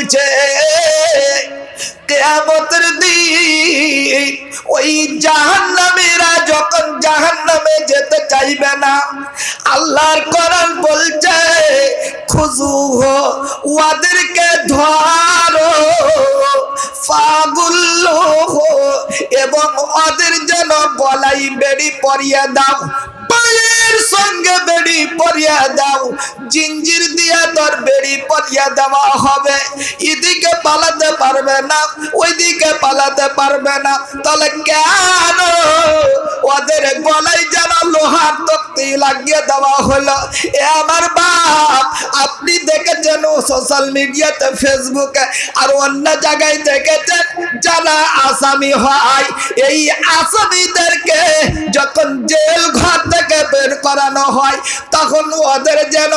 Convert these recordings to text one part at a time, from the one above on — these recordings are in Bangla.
বলছে, কেয়ামতের দিন ওই জাহান্নামীরা যখন জাহান্নামে যেতে চাইবে না, আল্লাহর কোরআন বলছে, খুজু ওদেরকে ধরো, ফাগুল্লো হো, এবং ওদের যেন গলাই বেড়ি পরিয়ে দাও। সঙ্গে বেড়ি পরিয়া দাও। জিঞ্জির দিয়া তোর বেড়ি পরিয়া দেওয়া হবে। এদিকে পালাতে পারবে না, ওইদিকে পালাতে পারবে না। তাহলে কেন ওদের গলায় যেন লোহার তক্তি লাগিয়ে দেওয়া হলো। এ আমার বাপ, আপনি দেখেছেন সোশ্যাল মিডিয়াতে ফেসবুকে আর অন্য জায়গায় দেখেছেন যারা আসামি হয়। এই আসামিদেরকে যখন জেল ঘর থেকে বের করানো হয়, তখন ওদের যেন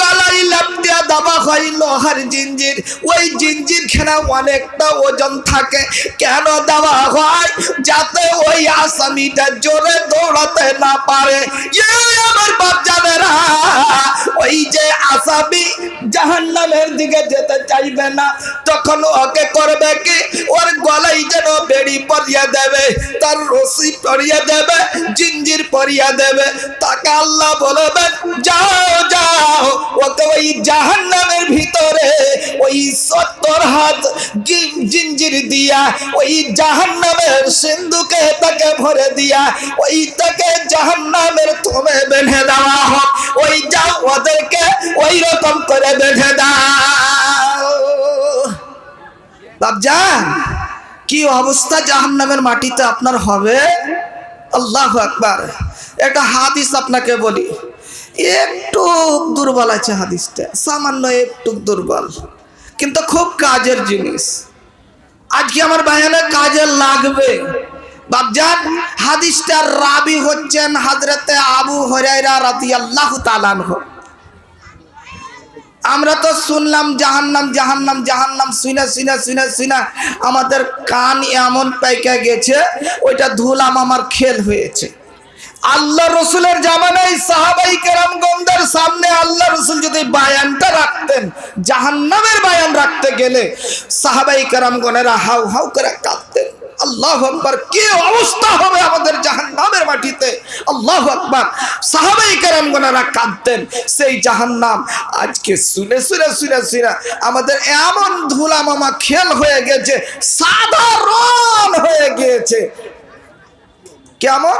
গলায় লাপটিয়া দেওয়া হয় লোহার জিঞ্জির। ওই জিঞ্জির খেনা অনেকটা ওজন থাকে। কেন দেওয়া হয়? যাতে ওই আসামিটা জোরে দৌড়াতে না পারে। এই ওই যে জাহান্নামের দিকে যেতে চাইবে না। তখন ওকে করবে কি? বেড়ি পরিয়ে দেবে, তার রসি পরিয়া দেবে, জিঞ্জির পরিয়া দেবে। তাকে আল্লাহ বলবেন, যাও যাও, ওকে ওই জাহান্নামের ভিতরে ওই সত্তর হাত জিঞ্জির দিয়া, ওই জাহান্নামের সিন্ধুকে তাকে ভরে দিয়া, ওই তাকে জাহান্নামের তুমি বেঁধে দেওয়া হোক। ওই যাও, ওদেরকে ওই রকম করে বেঁধে দাও। বাবজান কি অবস্থা জাহান্নামের মাটিতে আপনার হবে? আল্লাহ আকবার। একটা হাদিস আপনাকে বলি। একটু দুর্বল আছে হাদিসটা, সামান্য একটু দুর্বল। কিন্তু খুব কাজের জিনিস। আজকে আমার বায়ানে কাজে লাগবে। বাবজান হাদিসটার রাবি হচ্ছেন হাজরতে আবু হরাইরা রাতি আল্লাহ তালানহ আমরা তো শুনলাম জাহান্নাম জাহান্নাম জাহান্নাম শুনে শুনে শুনে শুনে আমাদের কান এমন পাইকা গেছে, ওইটা ধুলাম, আমার খেল হয়েছে। আল্লাহ রসুলের জামানায় সাহাবাই কেরামগঞ্জের সামনে আল্লাহ রসুল যদি বায়ানটা রাখতেন, জাহান্নামের বায়ান রাখতে গেলে সাহাবাই কেরামগণেরা হাউ হাউ করে কাঁদতেন। আল্লাহ আকবার, কি অবস্থা হবে আমাদের জাহান্নামের মাটিতে? আল্লাহ আকবার। সাহাবাই কেরামগণেরা কাঁদতেন, সেই জাহান্নাম আজকে শুনে শুনে শুনে শুনে আমাদের এমন ধুলা মামা খেল হয়ে গেছে, সাধারণ হয়ে গিয়েছে। কেমন?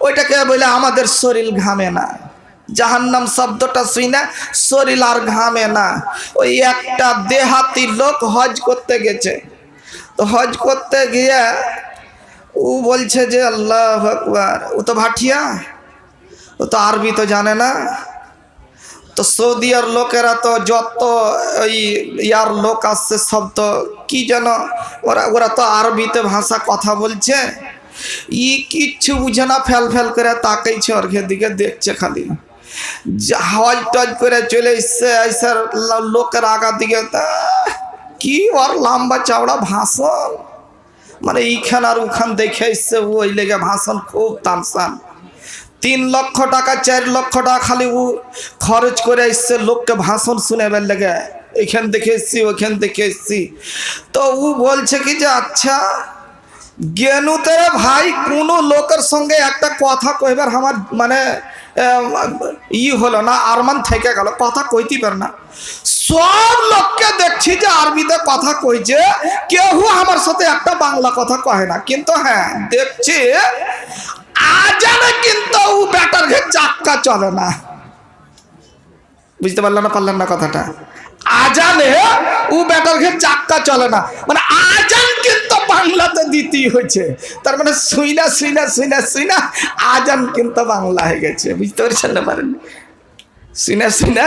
ওইটাকে বলে আমাদের শরীর ঘামে না। জাহান্নাম শব্দটা শুই না শরীর আর ঘামে না। ওই একটা দেহাতি লোক হজ করতে গেছে। তো হজ করতে গিয়ে ও বলছে যে, আল্লাহ আকবার। ও তো ভাটিয়া ও তো আরবি তো জানে না। তো সৌদিয়ার লোকেরা তো যত ওই ইয়ার লোক আসছে সব তো কি যেন, ওরা ওরা তো আরবিতে ভাষা কথা বলছে। ই কিচ্ছু বুঝে না, ফেল ফেল করে তাকাইছে ওর দিকে দেখছে খালি। হজ টজ করে চলে এসছে, এসে লোকের আগা দিকে, তা কি ওর লম্বা চওড়া ভাষণ? মানে এইখান আর ওখান দেখে এসছে ওই লেগে ভাষণ খুব তামসান তিন লক্ষ টাকা, চার লক্ষ টাকা খালি ও খরচ করে এসছে লোককে ভাষণ শুনেবার লেগে। এখান থেকে এসছি, ওখান থেকে এসছি। তো ও বলছে কি যে আচ্ছা গেনু জ্ঞানুতে ভাই, কোনো লোকের সঙ্গে একটা কথা কইবার আমার মানে ই হলো না, আরমান থেকে গেল। কথা কইতে পার না। সব লোককে দেখছি যে আরবিতে কথা কইছে। কেউ আমার সাথে একটা বাংলা কথা কয় না। কিন্তু হ্যাঁ দেখছি আজানে কিন্তু ও ব্যাটার ঘে চাক্কা চলে না। বুঝতে পারলেন না পারলেন না কথাটা? আজানে ও ব্যাটার ঘে চাক্কা চলে না। মানে আজান কিন্তু বাংলাতে দিতেই হয়েছে। তার মানে শুইনা শুইনা শুইনা শুইনা, আজান কিন্তু বাংলা হয়ে গেছে। বুঝতে পারছেন না পারেন শুনে শুনে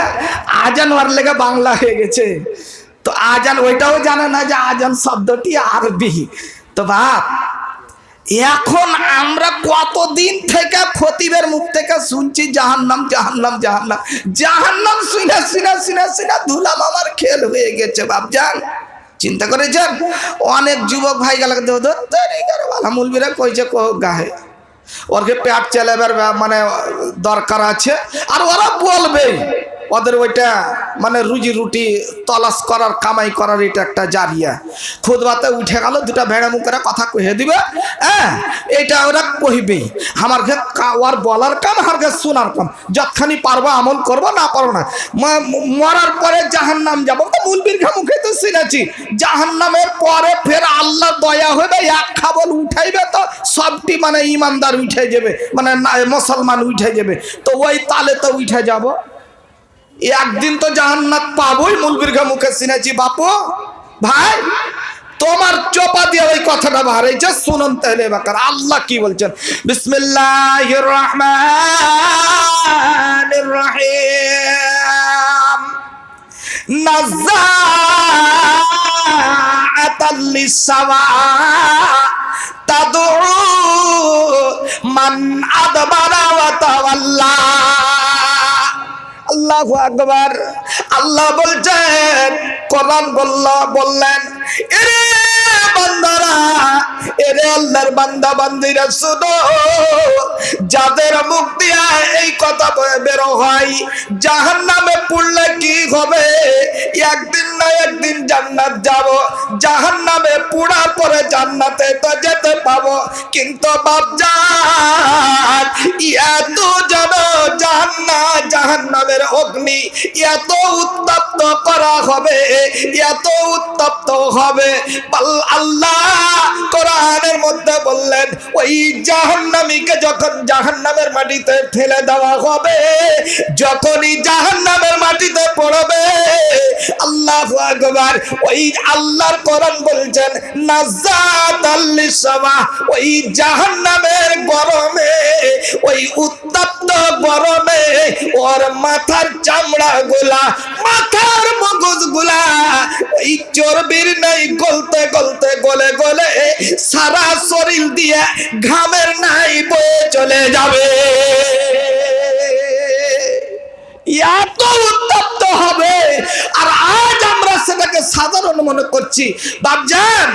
আজান ওর লেগে বাংলা হয়ে গেছে। তো আজান ওইটাও জানে না যে আজান শব্দটি আরবি। তো বাপ, এখন আমরা কতদিন থেকে খতিবের মুখ থেকে শুনছি, জাহান্নাম জাহান্নাম জাহান্নাম। জাহান্নাম শুনে শুনে শুনে শুনে ধুলাম আমার খেল হয়ে গেছে, বাপ জান। চিন্তা করেছেন? অনেক যুবক ভাই গেল মুলবিরা কইছে কো গাহে। ওরকে পেট চালাবার মানে দরকার আছে? আর ওরা বলবে ওদের ওইটা মানে রুজি রুটি, তলাশ করার, কামাই করার এটা একটা জারিয়া। খুদবাতে উঠে গেল, দুটা ভেড়া মুখেরা কথা কহে দিবে হ্যাঁ এটা ওরা কহিবেই আমার ঘে ওর বলার কাম, আমার ঘে শোনার কাম। যতখানি পারব আমল করব, না পারব না। মরার পরে জাহান নাম যাব। তো মুলবির ঘা মুখে তো শুনেছি জাহান নামের পরে ফের আল্লাহ দয়া হবে এক খাবল উঠাইবে তো সবটি মানে ইমানদার উঠে যাবে মানে মুসলমান উঠে যাবে তো ওই তালে তো উঠে যাব। একদিন তো জাহান্নাত পাবোই মুলবির ঘা মুখে শুনেছি বাপু, ভাই, তোমার চোপা দিয়ে ওই কথাটা হয়েছে শুনুন তাহলে বাকার, আল্লাহ কি বলছেন? বিসমিল্লাহ রহমান রহিম নাজ্জাআতাল লিসাওয়া তাদউ মান আদবারা ওয়া তাওয়াল্লা আল্লাহু আল্লাহ বলছেন বলল বললেন, এরে বান্দারা, এরে আল্লাহর বান্দা বান্দিরা যাদের মুখ দিয়া এই কথা বেরো হয় জাহান নামে পড়লে কি হবে? একদিন না একদিন জান্নাত যাব। জাহান নামে পুড়ার পরে জান্নাতে তো যেতে পাবো। কিন্তু বাপজান এত যেন জাহান্না জাহান্নামের অগ্নি এত উত্তপ্ত করা হবে, এত উত্তপ্ত হবে। আল্লাহ কোরআনের মধ্যে বললেন, ওই জাহান্নামীকে যখন জাহান্নামের মাটিতে ফেলে দেওয়া হবে, যখনই জাহান্নামের মাটিতে পড়বে, আল্লাহ আকবার, ওই আল্লাহর কোরআন বলছেন নাজাত আল্লিসামা ওই জাহান্নামের গরমে, ওই উত্তপ্ত গরমে ওর মাথার চামড়া গুলা, মাথার মগজগুলা। ওই চর্বির নাই, গলতে গলতে গলে গলে সারা শরীর দিয়ে ঘামের নাই বয়ে চলে যাবে। এত উত্তপ্ত হবে। আর আজ আমরা সেটাকে সাধারণ মনে করছি। বাবজান